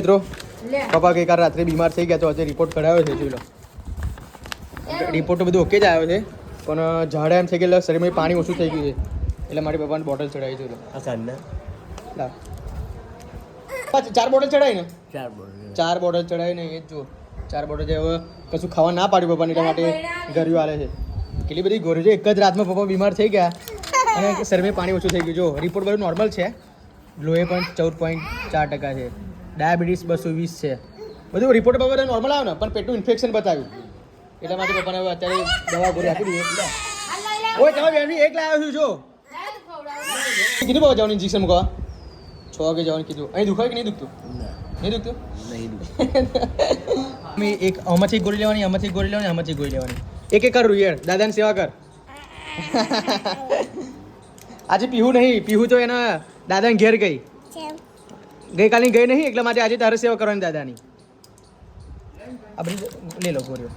મિત્રો પપ્પા ગઈકાલ રાત્રે બીમાર થઈ ગયા તો આજે રિપોર્ટ કઢાવ્યો છે જોઈ લો. રિપોર્ટ તો બધું ઓકે જ આવ્યો છે પણ ઝાડા એમ થઈ ગયેલા શરીરમાં પાણી ઓછું થઈ ગયું છે. એટલે મારી પપ્પાને બોટલ ચડાવી જોઈ લો. ચાર બોટલ ચડાવી ને? ચાર બોલ ચાર બોટલ ચડાવી ને એ જ જો ચાર બોટલ જે હવે કશું ખાવા ના પાડ્યું પપ્પાને એટલા માટે ગર્યું આવે છે. કેટલી બધી ગોરી છે એક જ રાતમાં પપ્પા બીમાર થઈ ગયા અને શરીરમાં પાણી ઓછું થઈ ગયું. જો રિપોર્ટ બધું નોર્મલ છે. લોહી પણ ચૌદ પોઈન્ટ ચાર ટકા છે. ડાયાબિટીસ બસો વીસ છે. બધું રિપોર્ટ બાબતે નોર્મલ આવે ને પણ પેટનું ઇન્ફેક્શન બતાવ્યું. એટલા માટે પપ્પાને હવે અત્યારે દવા ગોળી આપી દીધી ઓય તમે બેન એક લાવ્યો છું જો. કીધું બાબા જવાનું ઇન્જેક્શન મૂકવા? છ વાગે જવાનું કીધું. અહીં દુખાય કે નહીં દુખતું? નહીં દુખતું? નહીં મેં એક આમાંથી ગોળી લેવાની આમાંથી ગોળી લેવાની આમાંથી ગોળી લેવાની. એક એક કર યાર દાદાની સેવા કર. આજે પીહું નહીં. પીહું તો એના દાદાને ઘેર ગઈ. ગઈકાલની ગઈ નહીં એટલા માટે આજે તારે સેવા કરવાની દાદાની. આ લઈ લો ગોળીઓ.